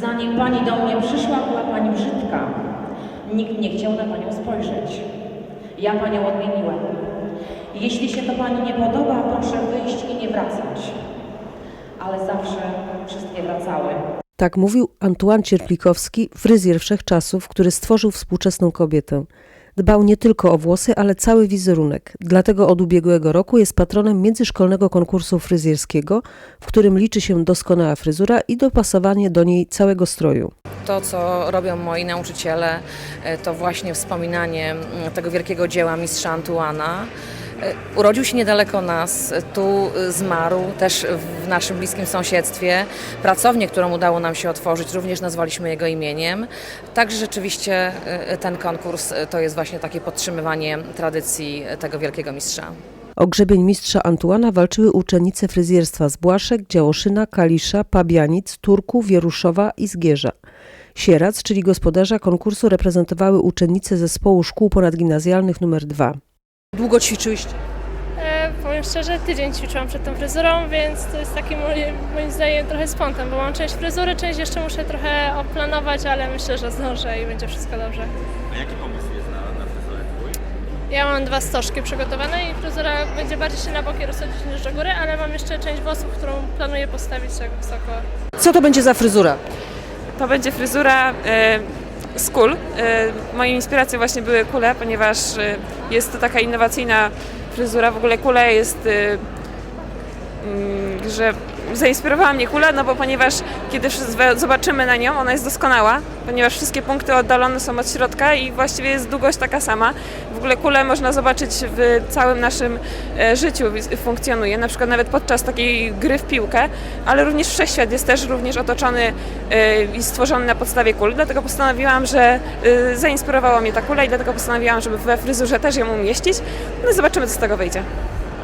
Zanim pani do mnie przyszła, była pani brzydka. Nikt nie chciał na panią spojrzeć. Ja panią odmieniłem. Jeśli się to pani nie podoba, proszę wyjść i nie wracać. Ale zawsze wszystkie wracały. Tak mówił Antoine Cierplikowski, fryzjer wszechczasów, który stworzył współczesną kobietę. Dbał nie tylko o włosy, ale cały wizerunek. Dlatego od ubiegłego roku jest patronem międzyszkolnego konkursu fryzjerskiego, w którym liczy się doskonała fryzura i dopasowanie do niej całego stroju. To, co robią moi nauczyciele, e, to właśnie wspominanie mm, tego wielkiego dzieła mistrza Antuana. E, Urodził się niedaleko nas, e, tu e, zmarł, też w naszym bliskim sąsiedztwie. Pracownię, którą udało nam się otworzyć, również nazwaliśmy jego imieniem. Także rzeczywiście ten konkurs to jest właśnie takie podtrzymywanie tradycji tego wielkiego mistrza. O grzebień mistrza Antuana walczyły uczennice fryzjerstwa z Błaszek, Działoszyna, Kalisza, Pabianic, Turku, Wieruszowa i Zgierza. Sierac, czyli gospodarza konkursu, reprezentowały uczennice zespołu szkół ponadgimnazjalnych nr 2. Długo ćwiczyłyście? E, powiem szczerze, tydzień ćwiczyłam przed tą fryzurą, więc to jest taki moim, moim zdaniem trochę spontan, bo mam część fryzury, część jeszcze muszę trochę oplanować, ale myślę, że zdążę i będzie wszystko dobrze. A jaki pomysł jest na, na fryzurę twój? Ja mam dwa stożki przygotowane i fryzura będzie bardziej się na boki rozchodzić niż do góry, ale mam jeszcze część włosów, którą planuję postawić tak wysoko. Co to będzie za fryzura? To będzie fryzura e, z kul. E, moją właśnie były kule, ponieważ e, jest to taka innowacyjna fryzura. W ogóle kule jest, e, mm, że zainspirowała mnie kula, no bo ponieważ kiedy zobaczymy na nią, ona jest doskonała, ponieważ wszystkie punkty oddalone są od środka i właściwie jest długość taka sama. W ogóle kulę można zobaczyć w całym naszym e, życiu funkcjonuje, na przykład nawet podczas takiej gry w piłkę, ale również wszechświat jest też również otoczony e, i stworzony na podstawie kul, dlatego postanowiłam, że e, zainspirowała mnie ta kula i dlatego postanowiłam, żeby we fryzurze też ją umieścić. No zobaczymy, co z tego wyjdzie.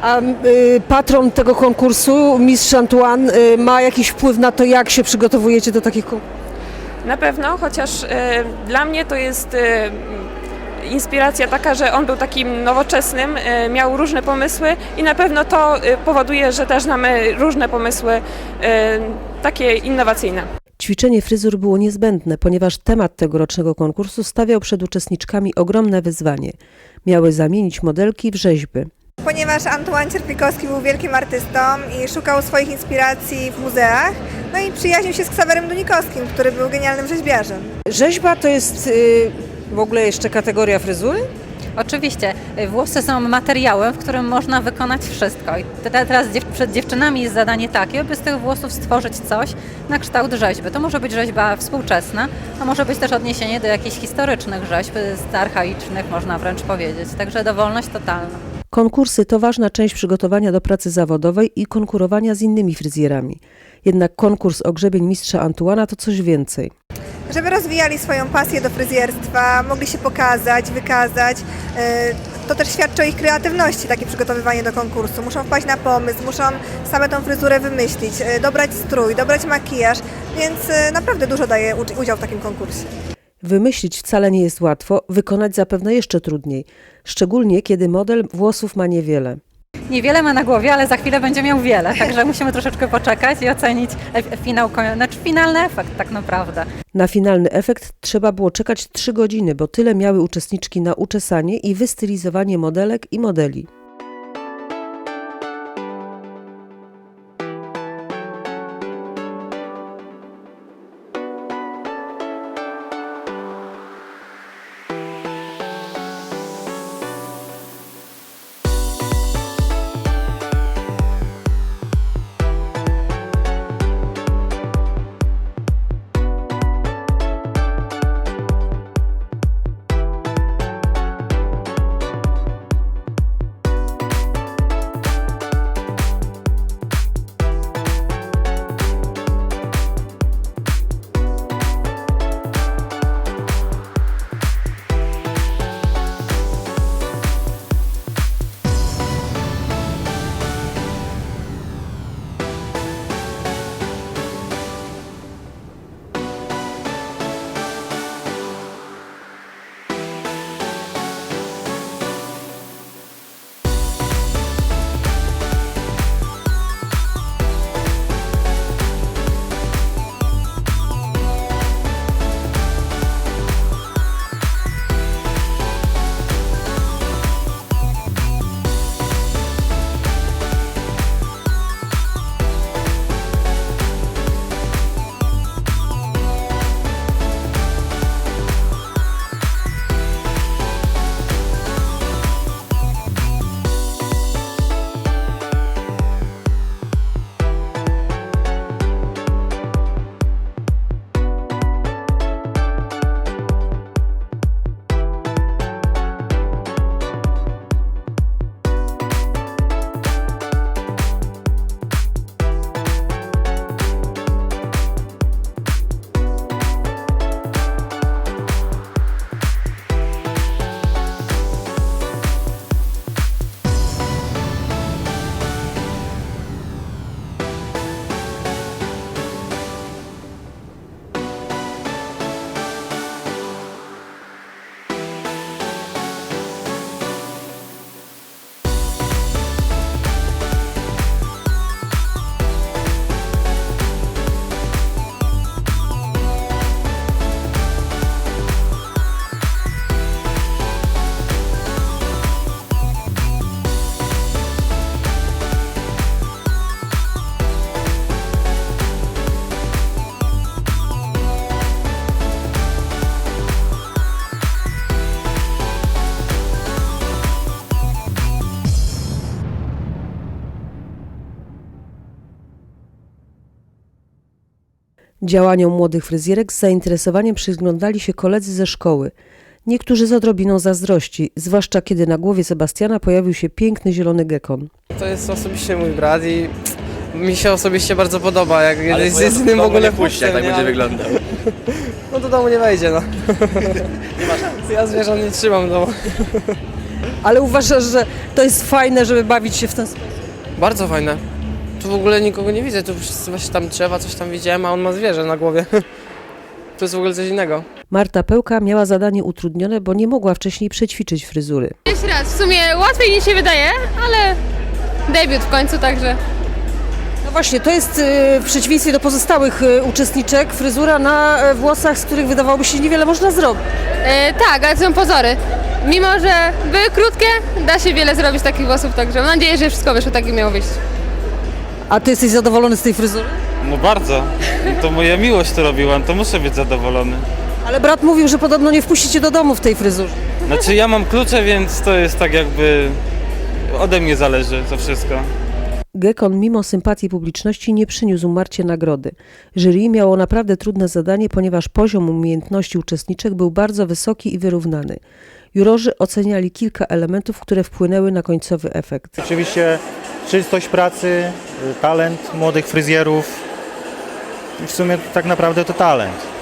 A y, patron tego konkursu, mistrz Antoine, y, ma jakiś wpływ na to, jak się przygotowujecie do takich konkursów? Na pewno, chociaż e, dla mnie to jest inspiracja taka, że on był takim nowoczesnym, miał różne pomysły i na pewno to powoduje, że też mamy różne pomysły takie innowacyjne. Ćwiczenie fryzur było niezbędne, ponieważ temat tegorocznego konkursu stawiał przed uczestniczkami ogromne wyzwanie. Miały zamienić modelki w rzeźby. Ponieważ Antoine Cierpikowski był wielkim artystą i szukał swoich inspiracji w muzeach, no i przyjaźnił się z Ksawerem Dunikowskim, który był genialnym rzeźbiarzem. Rzeźba to jest y, w ogóle jeszcze kategoria fryzury? Oczywiście, y, włosy są materiałem, w którym można wykonać wszystko. I te- teraz dziew- przed dziewczynami jest zadanie takie, by z tych włosów stworzyć coś na kształt rzeźby. To może być rzeźba współczesna, a może być też odniesienie do jakichś historycznych rzeźb, z archaicznych można wręcz powiedzieć. Także dowolność totalna. Konkursy to ważna część przygotowania do pracy zawodowej i konkurowania z innymi fryzjerami. Jednak konkurs o grzebień mistrza Antuana to coś więcej. Żeby rozwijali swoją pasję do fryzjerstwa, mogli się pokazać, wykazać. e, To też świadczy o ich kreatywności, takie przygotowywanie do konkursu. Muszą wpaść na pomysł, muszą same tą fryzurę wymyślić, e, dobrać strój, dobrać makijaż, więc e, naprawdę dużo daje udział w takim konkursie. Wymyślić wcale nie jest łatwo, wykonać zapewne jeszcze trudniej. Szczególnie kiedy model włosów ma niewiele. Niewiele ma na głowie, ale za chwilę będzie miał wiele, także musimy troszeczkę poczekać i ocenić finał, znaczy finalny efekt tak naprawdę. Na finalny efekt trzeba było czekać 3 godziny, bo tyle miały uczestniczki na uczesanie i wystylizowanie modelek i modeli. Działaniom młodych fryzjerek z zainteresowaniem przyglądali się koledzy ze szkoły. Niektórzy z odrobiną zazdrości, zwłaszcza kiedy na głowie Sebastiana pojawił się piękny zielony gekon. To jest osobiście mój brat i mi się osobiście bardzo podoba, jak Ale jest moja jedynym w ogóle nie puści, jak tak nie? będzie wyglądał. No do domu nie wejdzie, no. Ja zwierząt nie trzymam w domu. Ale uważasz, że to jest fajne, żeby bawić się w ten sposób? Bardzo fajne. Tu w ogóle nikogo nie widzę, tu wszyscy właśnie tam drzewa, coś tam widziałem, a on ma zwierzę na głowie. To jest w ogóle coś innego. Marta Pełka miała zadanie utrudnione, bo nie mogła wcześniej przećwiczyć fryzury. Jeszcze raz, w sumie łatwiej niż się wydaje, ale debiut w końcu, także No właśnie, to jest y, w przeciwieństwie do pozostałych y, uczestniczek fryzura na e, włosach, z których wydawałoby się niewiele można zrobić. e, tak, ale to są pozory. Mimo, że były krótkie, da się wiele zrobić z takich włosów, także mam nadzieję, że wszystko wyszło tak, jak miało wyjść. A ty jesteś zadowolony z tej fryzury? No bardzo. To moja miłość to robiłam, to muszę być zadowolony. Ale brat mówił, że podobno nie wpuścicie do domu w tej fryzurze. Znaczy ja mam klucze, więc to jest tak jakby ode mnie zależy to wszystko. Gekon mimo sympatii publiczności nie przyniósł Marcie nagrody. Jury miało naprawdę trudne zadanie, ponieważ poziom umiejętności uczestniczek był bardzo wysoki i wyrównany. Jurorzy oceniali kilka elementów, które wpłynęły na końcowy efekt. Oczywiście czystość pracy, y, talent młodych fryzjerów. I w sumie tak naprawdę to talent.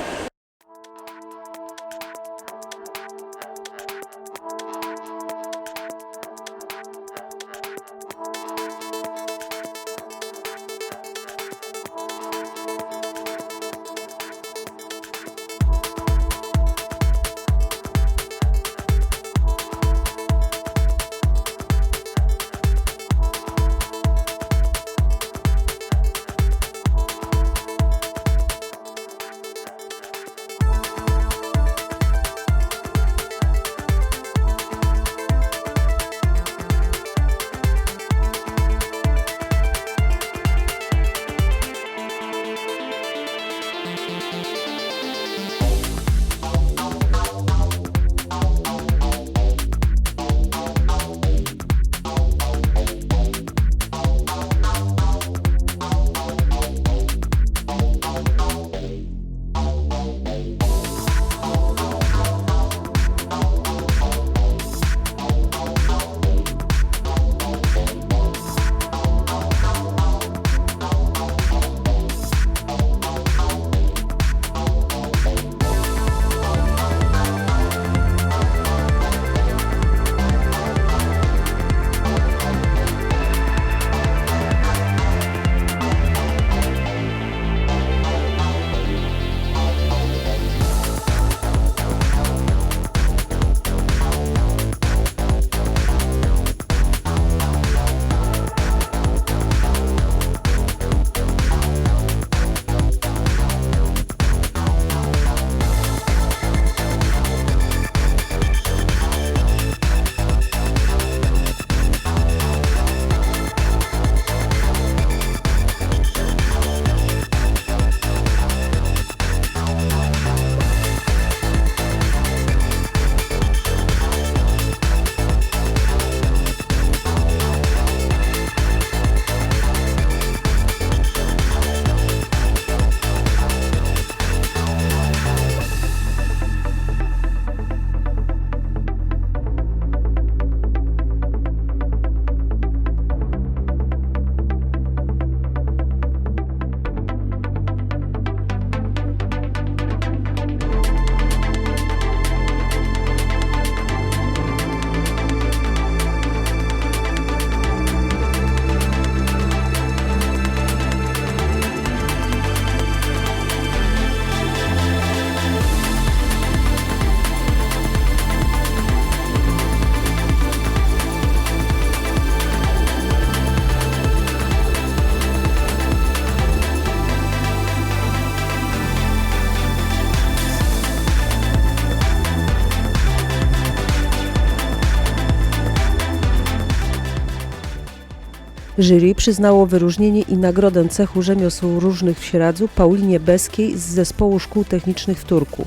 Jury przyznało wyróżnienie i nagrodę cechu rzemiosł różnych w Sieradzu Paulinie Beskiej z Zespołu Szkół Technicznych w Turku.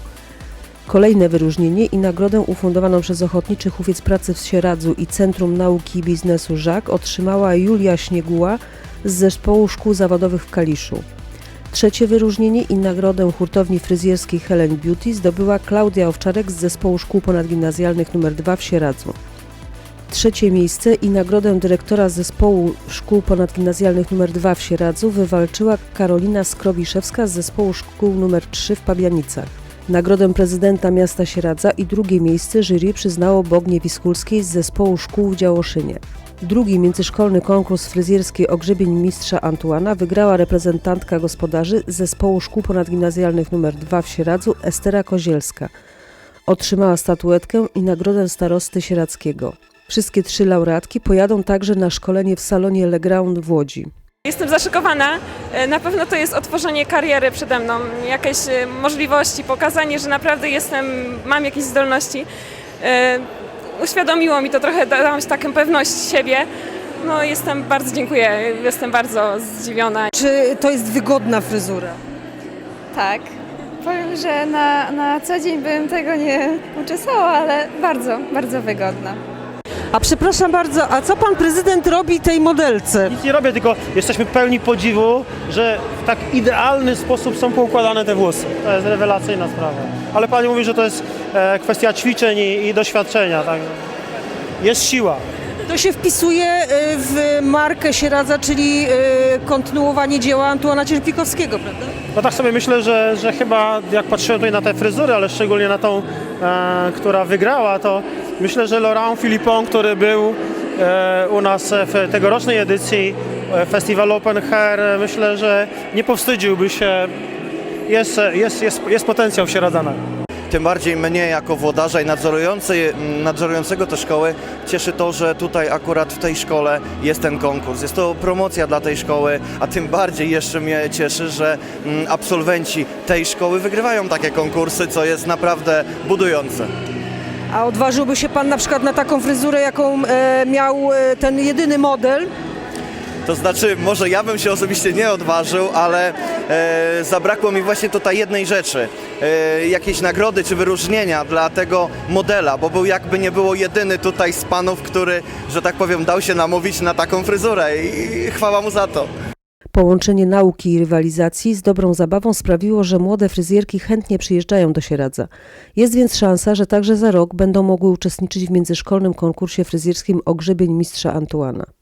Kolejne wyróżnienie i nagrodę ufundowaną przez Ochotniczy Hufiec Pracy w Sieradzu i Centrum Nauki i Biznesu ŻAK otrzymała Julia Śnieguła z Zespołu Szkół Zawodowych w Kaliszu. Trzecie wyróżnienie i nagrodę hurtowni fryzjerskiej Helen Beauty zdobyła Klaudia Owczarek z zespołu szkół ponadgimnazjalnych nr 2 w Sieradzu. Trzecie miejsce i nagrodę dyrektora zespołu szkół ponadgimnazjalnych nr 2 w Sieradzu wywalczyła Karolina Skrobiszewska z zespołu szkół nr 3 w Pabianicach. Nagrodę prezydenta miasta Sieradza i drugie miejsce jury przyznało Bognie Wiskulskiej z zespołu szkół w Działoszynie. Drugi międzyszkolny konkurs fryzjerski Ogrzebień Mistrza Antuana wygrała reprezentantka gospodarzy z zespołu szkół ponadgimnazjalnych nr 2 w Sieradzu Estera Kozielska. Otrzymała statuetkę i nagrodę starosty sieradzkiego. Wszystkie trzy laureatki pojadą także na szkolenie w salonie Le Grand w Łodzi. Jestem zaszykowana. E, Na pewno to jest otworzenie kariery przede mną, jakieś e, możliwości, pokazanie, że naprawdę jestem, mam jakieś zdolności. E, Uświadomiło mi to trochę, dało taką pewność siebie. No jestem bardzo dziękuję, jestem bardzo zdziwiona. Czy to jest wygodna fryzura? Tak. Powiem, że na, na co dzień bym tego nie uczesała, ale bardzo, bardzo wygodna. A przepraszam bardzo, a co pan prezydent robi tej modelce? Nic nie robię, tylko jesteśmy pełni podziwu, że w tak idealny sposób są poukładane te włosy. To jest rewelacyjna sprawa. Ale pani mówi, że to jest e, kwestia ćwiczeń i, i doświadczenia. Tak? Jest siła. To się wpisuje e, w markę Sieradza, czyli e, kontynuowanie dzieła Antuana Cierpikowskiego, prawda? No tak sobie myślę, że, że chyba jak patrzyłem tutaj na te fryzury, ale szczególnie na tą, e, która wygrała, to myślę, że Laurent Philippon, który był e, u nas w tegorocznej edycji e, festiwalu Open Hair, myślę, że nie powstydziłby się. Jest, jest, jest, jest potencjał w Sieradzanach. Tym bardziej mnie jako włodarza i nadzorujący, nadzorującego te szkoły cieszy to, że tutaj akurat w tej szkole jest ten konkurs. Jest to promocja dla tej szkoły, a tym bardziej jeszcze mnie cieszy, że mm, absolwenci tej szkoły wygrywają takie konkursy, co jest naprawdę budujące. A odważyłby się pan na przykład na taką fryzurę, jaką e, miał e, ten jedyny model? To znaczy, może ja bym się osobiście nie odważył, ale e, zabrakło mi właśnie tutaj jednej rzeczy. E, jakiejś nagrody czy wyróżnienia dla tego modela, bo był jakby nie było jedyny tutaj z panów, który, że tak powiem, dał się namówić na taką fryzurę i chwała mu za to. Połączenie nauki i rywalizacji z dobrą zabawą sprawiło, że młode fryzjerki chętnie przyjeżdżają do Sieradza. Jest więc szansa, że także za rok będą mogły uczestniczyć w międzyszkolnym konkursie fryzjerskim Ogrzebień Mistrza Antuana.